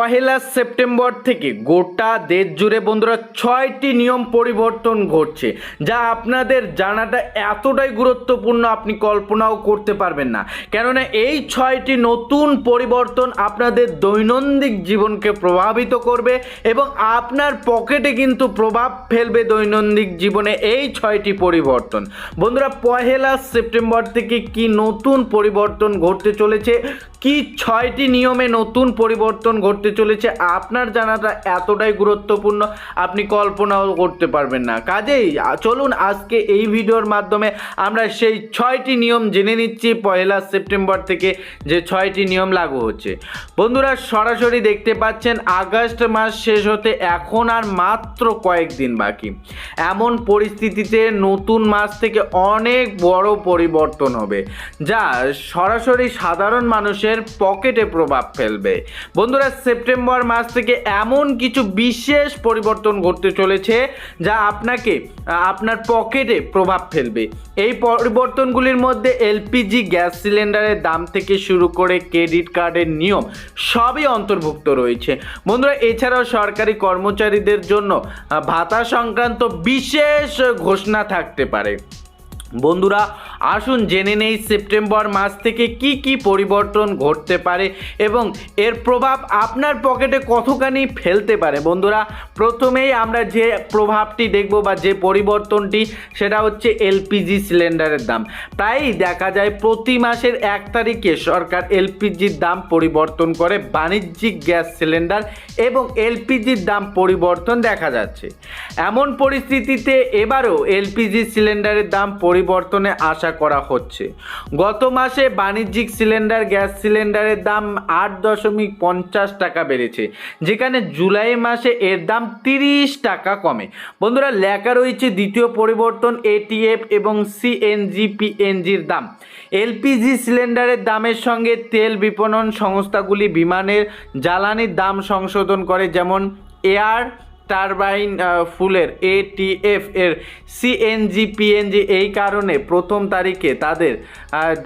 পহেলা September থেকে গোটা দেশ জুড়ে বন্ধুরা ছয়টি নিয়ম পরিবর্তন ঘটছে, যা আপনাদের জানাটা এতটাই গুরুত্বপূর্ণ আপনি কল্পনাও করতে পারবেন না। কেননা এই ছয়টি নতুন পরিবর্তন আপনাদের দৈনন্দিন জীবনকে প্রভাবিত করবে এবং আপনার পকেটে কিন্তু প্রভাব ফেলবে দৈনন্দিন জীবনে এই ছয়টি পরিবর্তন। বন্ধুরা, পহেলা সেপ্টেম্বর থেকে কি নতুন পরিবর্তন ঘটতে চলেছে? কি ছয়টি নিয়মে নতুন পরিবর্তন ঘটতে চলেছে। আপনার জানাটা এতটাই গুরুত্বপূর্ণ, আপনি কল্পনাও করতে পারবেন না। কাজেই, চলুন আজকে এই ভিডিওর মাধ্যমে আমরা সেই ছয়টি নিয়ম জেনে নিচ্ছি, পয়লা সেপ্টেম্বর থেকে যে ছয়টি নিয়ম লাগু হচ্ছে। বন্ধুরা, সরাসরি দেখতে পাচ্ছেন, আগস্ট মাস শেষ হতে এখন আর মাত্র কয়েকদিন বাকি। এমন পরিস্থিতিতে নতুন মাস থেকে অনেক বড় পরিবর্তন হবে, যা সরাসরি সাধারণ মানুষের পকেটে প্রভাব ফেলবে। বন্ধুরা সেপ্টেম্বর মাস থেকে এমন কিছু বিশেষ পরিবর্তন ঘটতে চলেছে যা আপনাকে আপনার পকেটে প্রভাব ফেলবে। এই পরিবর্তনগুলির মধ্যে এলপিজি, গ্যাস সিলিন্ডারের দাম থেকে শুরু করে ক্রেডিট কার্ডের নিয়ম সবই অন্তর্ভুক্ত রয়েছে। বন্ধুরা, এছাড়াও সরকারি কর্মচারীদের জন্য ভাতা সংক্রান্ত বিশেষ ঘোষণা থাকতে পারে। বন্ধুরা, আসুন জেনে নেই সেপ্টেম্বর মাস থেকে কি কি পরিবর্তন ঘটতে পারে এবং এর প্রভাব আপনার পকেটে কতখানি ফেলতে পারে। বন্ধুরা, প্রথমেই আমরা যে প্রভাবটি দেখব বা যে পরিবর্তনটি, সেটা হচ্ছে এলপিজি সিলিন্ডারের দাম। প্রায়ই দেখা যায় প্রতি মাসের এক তারিখে সরকার এলপিজির দাম পরিবর্তন করে বাণিজ্যিক গ্যাস সিলিন্ডার এবং এলপিজির দাম পরিবর্তন দেখা যাচ্ছে। এমন পরিস্থিতিতে এবারও এলপিজি সিলিন্ডারের দাম পরিবর্তনে আশা করা হচ্ছে। গত মাসে বাণিজ্যিক সিলিন্ডার, গ্যাস সিলিন্ডারের দাম আট দশমিক পঞ্চাশ টাকা বেড়েছে, যেখানে জুলাই মাসে এর দাম তিরিশ টাকা কমে। বন্ধুরা, লেখা রয়েছে দ্বিতীয় পরিবর্তন এটিএফ এবং সিএনজি, পিএনজির দাম। এলপিজি সিলিন্ডারের দামের সঙ্গে তেল বিপণন সংস্থাগুলি বিমানের জ্বালানির দাম সংশোধন করে, যেমন এয়ার টারবাইন ফুলের এটিএফ এর সিএনজি পিএনজি এই কারণে প্রথম তারিখে তাদের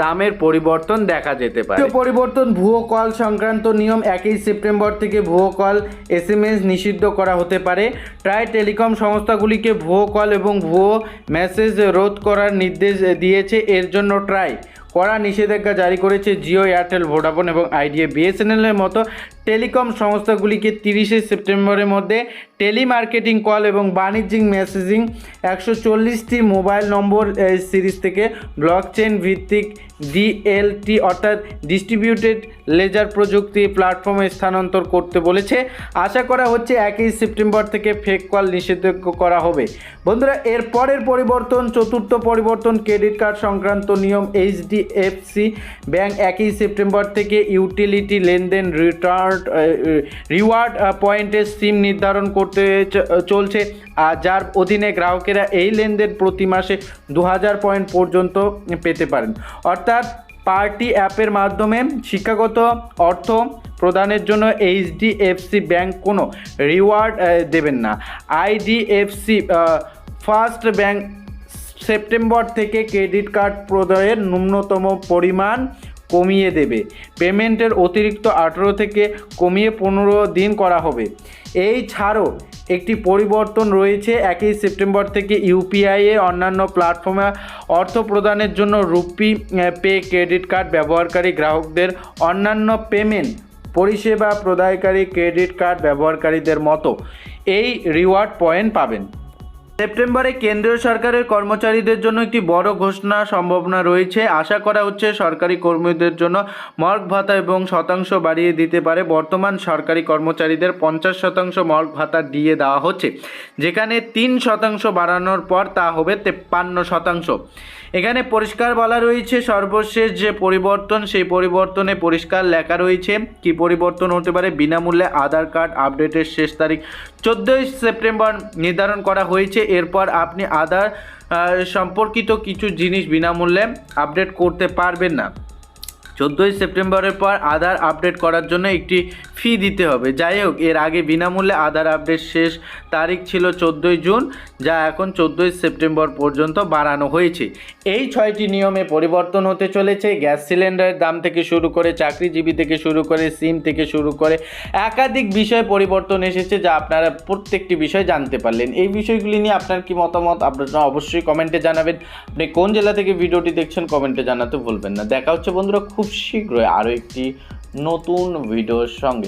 দামের পরিবর্তন দেখা যেতে পারে। পরিবর্তন, ভুয়ো কল সংক্রান্ত নিয়ম একই সেপ্টেম্বর থেকে ভুয়ো কল এসএমএস নিষিদ্ধ করা হতে পারে। প্রায় টেলিকম সংস্থাগুলিকে ভুয়ো কল এবং ভুয়ো মেসেজ রোধ করার নির্দেশ দিয়েছে। এর জন্য ট্রাই কড়া নিষেধাজ্ঞা জারি করেছে জিও, এয়ারটেল, ভোডাফোন এবং আইডিয়া বিএসএনএলের মতো টেলিকম সংস্থাগুলিকে তিরিশে সেপ্টেম্বরের মধ্যে টেলিমার্কেটিং কল এবং বাণিজ্যিক মেসেজিং একশো চল্লিশটি মোবাইল নম্বর সিরিজ থেকে ব্লকচেন ভিত্তিক ডিএলটি অর্থাৎ ডিস্ট্রিবিউটেড লেজার প্রযুক্তি প্ল্যাটফর্মে স্থানান্তর করতে বলেছে। আশা করা হচ্ছে একই সেপ্টেম্বর থেকে ফেক কল নিষেধাজ্ঞ করা হবে। বন্ধুরা, এর পরের পরিবর্তন, চতুর্থ পরিবর্তন, ক্রেডিট কার্ড সংক্রান্ত নিয়ম, এইচডিএফসি ব্যাংক একই সেপ্টেম্বর থেকে ইউটিলিটি লেনদেন, রিটার্ন রিওয়ার্ড পয়েন্টের সিম নির্ধারণ করতে চ- চলছে। আর যার অধীনে গ্রাহকেরা এই লেনদেন প্রতি মাসে দু হাজার পয়েন্ট পর্যন্ত পেতে পারেন। অর্থাৎ পার্টি অ্যাপের মাধ্যমে শিক্ষাগত অর্থ প্রদানের জন্য এইচডিএফসি ব্যাংক কোনো রিওয়ার্ড দেবেন না। আইডিএফসি ফার্স্ট ব্যাংক সেপ্টেম্বর থেকে ক্রেডিট কার্ড প্রদানের ন্যূনতম পরিমাণ কমিয়ে দেবে। পেমেন্টের অতিরিক্ত আঠেরো থেকে কমিয়ে পনেরো দিন করা হবে। এই ছাড়ও একটি পরিবর্তন রয়েছে একই সেপ্টেম্বর থেকে ইউপিআই এ অন্যান্য প্ল্যাটফর্মে অর্থ প্রদানের জন্য রুপি পে, ক্রেডিট কার্ড ব্যবহারকারী গ্রাহকদের অন্যান্য পেমেন্ট পরিষেবা প্রদায়কারী ক্রেডিট কার্ড ব্যবহারকারীদের মতো। এই রিওয়ার্ড পয়েন্ট পাবেন। সেপ্টেম্বরে কেন্দ্রীয় সরকারের কর্মচারীদের জন্য একটি বড় ঘোষণা সম্ভাবনা রয়েছে। আশা করা হচ্ছে সরকারি কর্মীদের জন্য মর্গ ভাতা এবং শতাংশ বাড়িয়ে দিতে পারে। বর্তমান সরকারি কর্মচারীদের পঞ্চাশ শতাংশ মর্গ ভাতা দিয়ে দেওয়া হচ্ছে, যেখানে তিন শতাংশ বাড়ানোর পর তা হবে তেপ্পান্ন শতাংশ। এখানে পরিষ্কার বলা রয়েছে, সর্বশেষ যে পরিবর্তন, সেই পরিবর্তনে পরিষ্কার লেখা রয়েছে। কি পরিবর্তন হতে পারে? বিনামূল্যে আধার কার্ড আপডেটের শেষ তারিখ চোদ্দোই সেপ্টেম্বর নির্ধারণ করা হয়েছে। এরপর আপনি আধার সম্পর্কিত কিছু জিনিস বিনামূল্যে আপডেট করতে পারবেন না। চোদ্দোই সেপ্টেম্বরের পর আধার আপডেট করার জন্য একটি ফি দিতে হবে। যাই হোক, এর আগে বিনামূল্যে আধার আপডেট শেষ তারিখ ছিল চোদ্দোই জুন, যা এখন চোদ্দোই সেপ্টেম্বর পর্যন্ত বাড়ানো হয়েছে। এই ছয়টি নিয়মে পরিবর্তন হতে চলেছে। গ্যাস সিলিন্ডারের দাম থেকে শুরু করে চাকরিজীবী থেকে শুরু করে, সিম থেকে শুরু করে একাধিক বিষয়ে পরিবর্তন এসেছে, যা আপনারা প্রত্যেকটি বিষয় জানতে পারলেন। এই বিষয়গুলি নিয়ে আপনার কি মতামত? আপনারা অবশ্যই কমেন্টে জানাবেন। আপনি কোন জেলা থেকে ভিডিওটি দেখছেন, কমেন্টে জানাতে ভুলবেন না। দেখা হচ্ছে বন্ধুরা খুব শীঘ্রই আরও একটি নতুন ভিডিওর সঙ্গে।